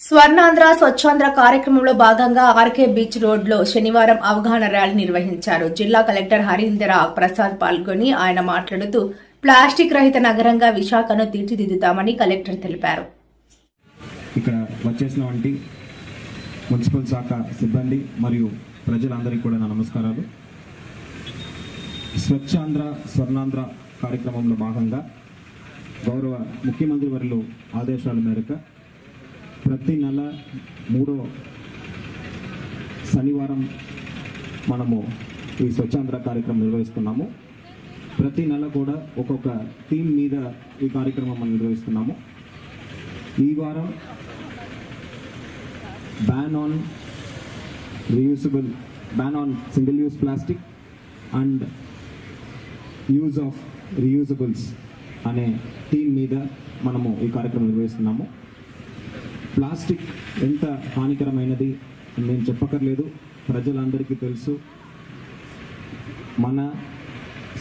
స్వర్ణాంధ్ర స్వచ్ఛాంధ్ర కార్యక్రమంలో భాగంగా RK beach రోడ్లో శనివారం అవగాహన ర్యాలీ నిర్వహించారు. జిల్లా కలెక్టర్ హరీందర్ ప్రసాద్ పాల్గొని ఆయన మాట్లాడుతూ ప్లాస్టిక్ రహిత నగరంగా విశాఖను తీర్చిదిద్దుతామని కలెక్టర్ తెలిపారు. ఇక్కడ వచ్చేసినటువంటి మున్సిపల్ శాఖ సిబ్బంది మరియు ప్రజలందరికీ కూడా నా నమస్కారాలు. స్వచ్ఛాంధ్ర స్వర్ణాంధ్ర కార్యక్రమంలో భాగంగా గౌరవ ముఖ్యమంత్రి వారిలో ఆదేశాల మేరకు ప్రతి నెల మూడో శనివారం మనము ఈ స్వచ్ఛాంధ్ర కార్యక్రమం నిర్వహిస్తున్నాము. ప్రతి నెల కూడా ఒక్కొక్క థీమ్ మీద ఈ కార్యక్రమం మనం నిర్వహిస్తున్నాము. ఈ వారం ban on reusable ban on single use plastic and use of reusables అనే థీమ్ మీద మనము ఈ కార్యక్రమం నిర్వహిస్తున్నాము. ప్లాస్టిక్ ఎంత హానికరమైనది నేను చెప్పక్కర్లేదు. ప్రజలందరికీ తెలుసు. మన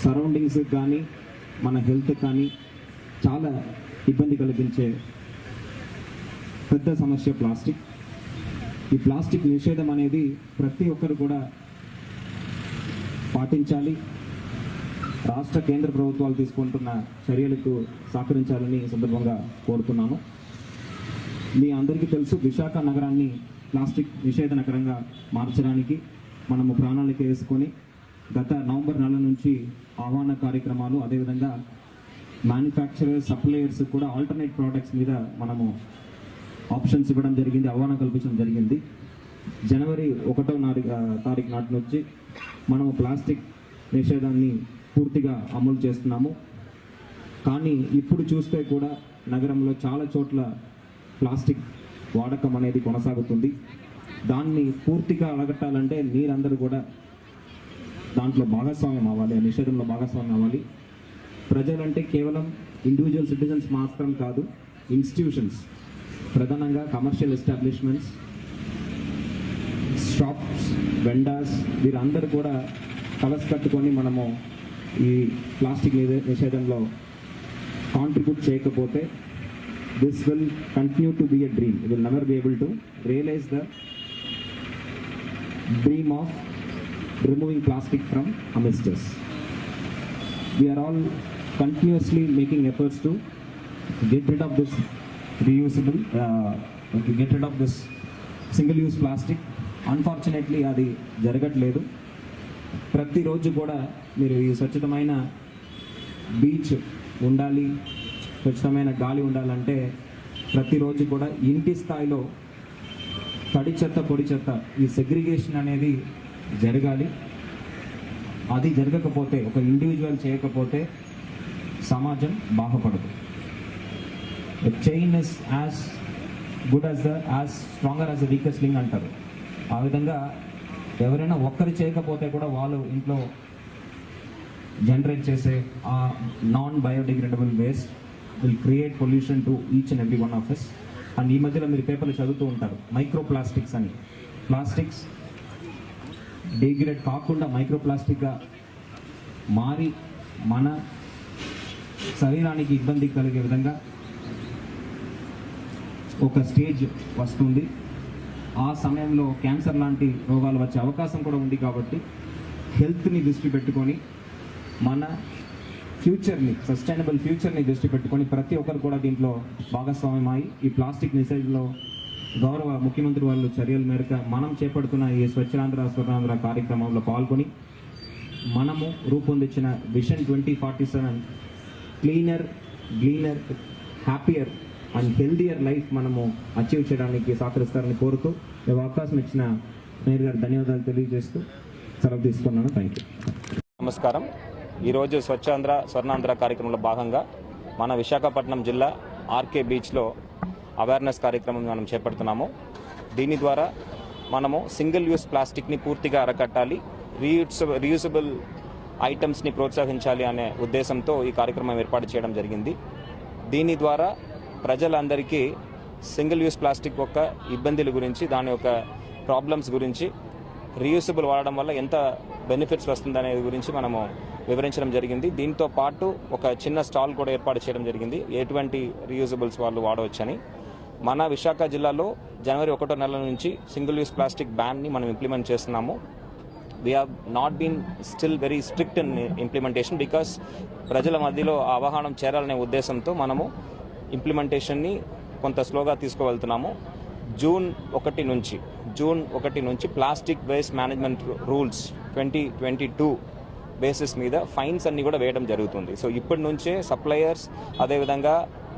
సరౌండింగ్స్ కానీ మన హెల్త్ కానీ చాలా ఇబ్బంది కలిగించే పెద్ద సమస్య ప్లాస్టిక్. ఈ ప్లాస్టిక్ నిషేధం అనేది ప్రతి ఒక్కరు కూడా పాటించాలి. రాష్ట్ర కేంద్ర ప్రభుత్వాలు తీసుకుంటున్న చర్యలకు సహకరించాలని సందర్భంగా కోరుతున్నాను మీ అందరికీ తెలుసు విశాఖ నగరాన్ని ప్లాస్టిక్ నిషేధ నగరంగా మార్చడానికి మనము ప్రణాళిక వేసుకొని గత నవంబర్ నెల నుంచి ఆహ్వాన కార్యక్రమాలు అదేవిధంగా మ్యానుఫ్యాక్చరర్స్ సప్లయర్స్ కూడా ఆల్టర్నేట్ ప్రోడక్ట్స్ మీద మనము ఆప్షన్స్ ఇవ్వడం జరిగింది ఆహ్వానం కల్పించడం జరిగింది. జనవరి ఒకటో నాటి తారీఖు నాటి నుంచి మనము ప్లాస్టిక్ నిషేధాన్ని పూర్తిగా అమలు చేస్తున్నాము. కానీ ఇప్పుడు చూస్తే కూడా నగరంలో చాలా చోట్ల ప్లాస్టిక్ వాడకం అనేది కొనసాగుతుంది. దాన్ని పూర్తిగా అడగట్టాలంటే మీరందరూ కూడా దాంట్లో భాగస్వామ్యం అవ్వాలి ఆ నిషేధంలో భాగస్వామ్యం అవ్వాలి. ప్రజలంటే కేవలం ఇండివిజువల్ సిటిజన్స్ మాత్రం కాదు ఇన్స్టిట్యూషన్స్ ప్రధానంగా కమర్షియల్ ఎస్టాబ్లిష్మెంట్స్ షాప్స్ వెండర్స్ వీరందరూ కూడా కలసి కట్టుకొని మనము ఈ ప్లాస్టిక్ నిషేధంలో కాంట్రిబ్యూట్ చేయకపోతే this will continue to be a dream will never be able to realise the dream of removing plastic from amidst us we all all making making to to get of of this reusable, uh, of this single use plastic unfortunately అది జరగట్లేదు. ప్రతిరోజు కూడా మీరు ఈ స్వచ్ఛతమైన beach ఉండాలి స్వచ్ఛమైన గాలి ఉండాలంటే ప్రతిరోజు కూడా ఇంటి స్థాయిలో తడి చెత్త పొడి చెత్త ఈ సెగ్రిగేషన్ అనేది జరగాలి. అది జరగకపోతే ఒక ఇండివిజువల్ చేయకపోతే సమాజం బాగుపడదు. Chain is as good as the as stronger as the weakest link అంటారు. ఆ విధంగా ఎవరైనా ఒక్కరు చేయకపోతే కూడా వాళ్ళు ఇంట్లో జనరేట్ చేసే ఆ non biodegradable waste will create pollution to each and every one of us and ఈ మధ్యలో మీరు పేపర్లు చదువుతూ ఉంటారు. మైక్రో ప్లాస్టిక్స్ అని. ప్లాస్టిక్స్ డిగ్రేడ్ కాకుండా మైక్రో ప్లాస్టిక్గా మారి మన శరీరానికి ఇబ్బంది కలిగే విధంగా ఒక స్టేజ్ వస్తుంది. ఆ సమయంలో క్యాన్సర్ లాంటి రోగాలు వచ్చే అవకాశం కూడా ఉంది కాబట్టి హెల్త్ని దృష్టి పెట్టుకొని మన ఫ్యూచర్ని సస్టైనబుల్ ఫ్యూచర్ని దృష్టి పెట్టుకొని ప్రతి ఒక్కరు కూడా దీంట్లో భాగస్వామ్యం అయి ఈ ప్లాస్టిక్ నిషేధంలో గౌరవ ముఖ్యమంత్రి వాళ్ళు చర్యల మేరకు మనం చేపడుతున్న ఈ స్వచ్ఛాంధ్ర స్వర్ణాంధ్ర కార్యక్రమంలో పాల్గొని మనము రూపొందించిన vision twenty forty seven cleaner greener happier and healthier life మనము అచీవ్ చేయడానికి సహకరిస్తారని కోరుతూ మేము అవకాశం ఇచ్చిన మేయర్ గారు ధన్యవాదాలు తెలియజేస్తూ సెలవు తీసుకున్నాను. థ్యాంక్ యూ నమస్కారం. ఈరోజు స్వచ్ఛాంధ్ర స్వర్ణాంధ్ర కార్యక్రమంలో భాగంగా మన విశాఖపట్నం జిల్లా ఆర్కే బీచ్లో అవేర్నెస్ కార్యక్రమం మనం చేపడుతున్నాము. దీని ద్వారా మనము సింగిల్ యూస్ ప్లాస్టిక్ని పూర్తిగా అరకట్టాలి రీయూస్ రీయూసబుల్ ఐటమ్స్ని ప్రోత్సహించాలి అనే ఉద్దేశంతో ఈ కార్యక్రమం ఏర్పాటు చేయడం జరిగింది. దీని ద్వారా ప్రజలందరికీ సింగిల్ యూస్ ప్లాస్టిక్ యొక్క ఇబ్బందుల గురించి దాని యొక్క ప్రాబ్లమ్స్ గురించి రీయూసబుల్ వాడడం వల్ల ఎంత బెనిఫిట్స్ వస్తుందనే గురించి మనము వివరించడం జరిగింది. దీంతో పాటు ఒక చిన్న స్టాల్ కూడా ఏర్పాటు చేయడం జరిగింది. ఎటువంటి రీయూజబుల్స్ వాళ్ళు వాడవచ్చని. మన విశాఖ జిల్లాలో జనవరి ఒకటో నెల నుంచి సింగిల్ యూస్ ప్లాస్టిక్ బ్యాన్ని మనం ఇంప్లిమెంట్ చేస్తున్నాము. We have not been still very strict in implementation because ప్రజల మధ్యలో అవగాహన చేరాలనే ఉద్దేశంతో మనము ఇంప్లిమెంటేషన్ని కొంత స్లోగా తీసుకువెళ్తున్నాము. జూన్ ఒకటి నుంచి జూన్ ఒకటి నుంచి plastic waste management rules twenty twenty two basis మీద ఫైన్స్ అన్ని కూడా వేయడం జరుగుతుంది. సో ఇప్పటి నుంచే సప్లయర్స్ అదేవిధంగా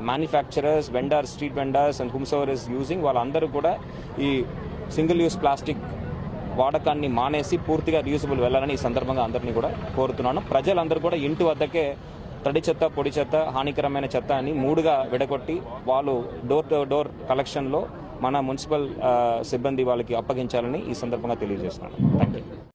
manufacturers vendors street vendors and whosoever is using వాళ్ళందరూ కూడా ఈ సింగిల్ యూస్ ప్లాస్టిక్ వాడకాన్ని మానేసి పూర్తిగా రీయూజబుల్ వెళ్ళాలని ఈ సందర్భంగా అందరినీ కూడా కోరుతున్నాను. ప్రజలందరూ కూడా ఇంటి వద్దకే తడి చెత్త పొడి చెత్త హానికరమైన చెత్త అని మూడుగా విడగొట్టి వాళ్ళు డోర్ టు డోర్ కలెక్షన్లో మన మున్సిపల్ సిబ్బంది వాళ్ళకి అప్పగించాలని ఈ సందర్భంగా తెలియజేస్తున్నాను. Thank you